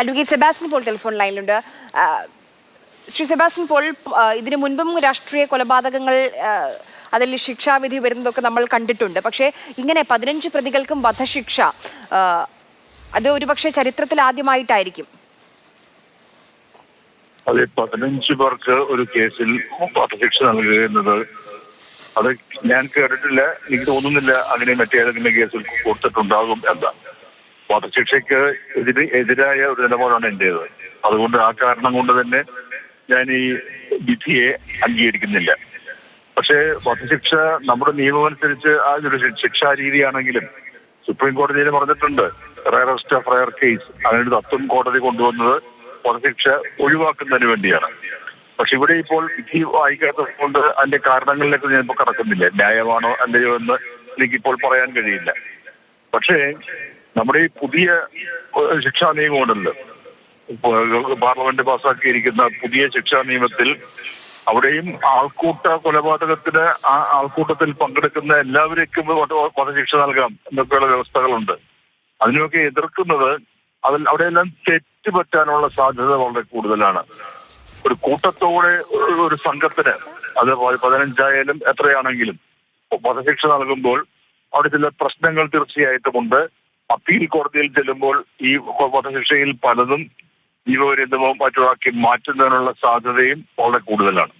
Advocate Sebastian Paul telephone ലൈനിലുണ്ട്. Shri Sebastian Paul ഇതിനു മുൻപും രാഷ്ട്രീയ കൊലപാതകങ്ങൾ അതിൽ ശിക്ഷാവിധി വരുന്നതൊക്കെ നമ്മൾ കണ്ടിട്ടുണ്ട്. പക്ഷേ ഇങ്ങനെ പതിനഞ്ച് പ്രതികൾക്കും വധശിക്ഷ അത് ഒരുപക്ഷെ ചരിത്രത്തിൽ ആദ്യമായിട്ടായിരിക്കും. അതെ പതിനഞ്ച് പേർക്ക് ഒരു കേസിൽ വധശിക്ഷ നൽകുക എന്നത് അത് ഞാൻ കേട്ടിട്ടില്ല. എനിക്ക് തോന്നുന്നില്ല അങ്ങനെ മറ്റേതെങ്കിലും കേസിൽ കൊടുത്തിട്ടുണ്ടാകും എന്താ വധശിക്ഷയ്ക്ക് എതിര് എതിരായ ഒരു നിലപാടാണ് എന്റേത്. അതുകൊണ്ട് ആ കാരണം കൊണ്ട് തന്നെ ഞാൻ ഈ വിധിയെ അംഗീകരിക്കുന്നില്ല. പക്ഷേ വധശിക്ഷ നമ്മുടെ നിയമമനുസരിച്ച് ആ ഒരു ശിക്ഷാ രീതിയാണെങ്കിലും സുപ്രീം കോടതിയിൽ പറഞ്ഞിട്ടുണ്ട് റയറസ്റ്റ് ഓഫ് റയർ കേസ് അതിനൊരു തത്വം കോടതി കൊണ്ടുവന്നത് വധശിക്ഷ ഒഴിവാക്കുന്നതിന് വേണ്ടിയാണ്. പക്ഷെ ഇവിടെ ഇപ്പോൾ വിധി വായിക്കാത്തത് കൊണ്ട് അതിന്റെ കാരണങ്ങളിലേക്ക് ഞാൻ ഇപ്പോൾ കടക്കുന്നില്ല. ന്യായമാണോ അല്ലയോ എന്ന് എനിക്കിപ്പോൾ പറയാൻ കഴിയില്ല. പക്ഷേ നമ്മുടെ ഈ പുതിയ ശിക്ഷാ നിയമമുണ്ടല്ലോ പാർലമെന്റ് പാസ്സാക്കിയിരിക്കുന്ന പുതിയ ശിക്ഷാ നിയമത്തിൽ അവിടെയും ആൾക്കൂട്ട കൊലപാതകത്തിന് ആ ആൾക്കൂട്ടത്തിൽ പങ്കെടുക്കുന്ന എല്ലാവരേക്കും വധ- വധശിക്ഷ നൽകാം എന്നൊക്കെയുള്ള വ്യവസ്ഥകളുണ്ട്. അതിനൊക്കെ എതിർക്കുന്നത് അതിൽ അവിടെയെല്ലാം തെറ്റ് പറ്റാനുള്ള സാധ്യത വളരെ കൂടുതലാണ്. ഒരു കൂട്ടത്തോടെ ഒരു- സംഘത്തിന് അത് പതിനഞ്ചായാലും എത്രയാണെങ്കിലും വധശിക്ഷ നൽകുമ്പോൾ അവിടെ ചില പ്രശ്നങ്ങൾ തീർച്ചയായിട്ടും ഉണ്ട് അപ്പീൽ കോടതിയിൽ ചെല്ലുമ്പോൾ ഈ വധശിക്ഷയിൽ പലതും ജീവപര്യന്തമോ മറ്റുമാക്കി മാറ്റുന്നതിനുള്ള സാധ്യതയും വളരെ കൂടുതലാണ്.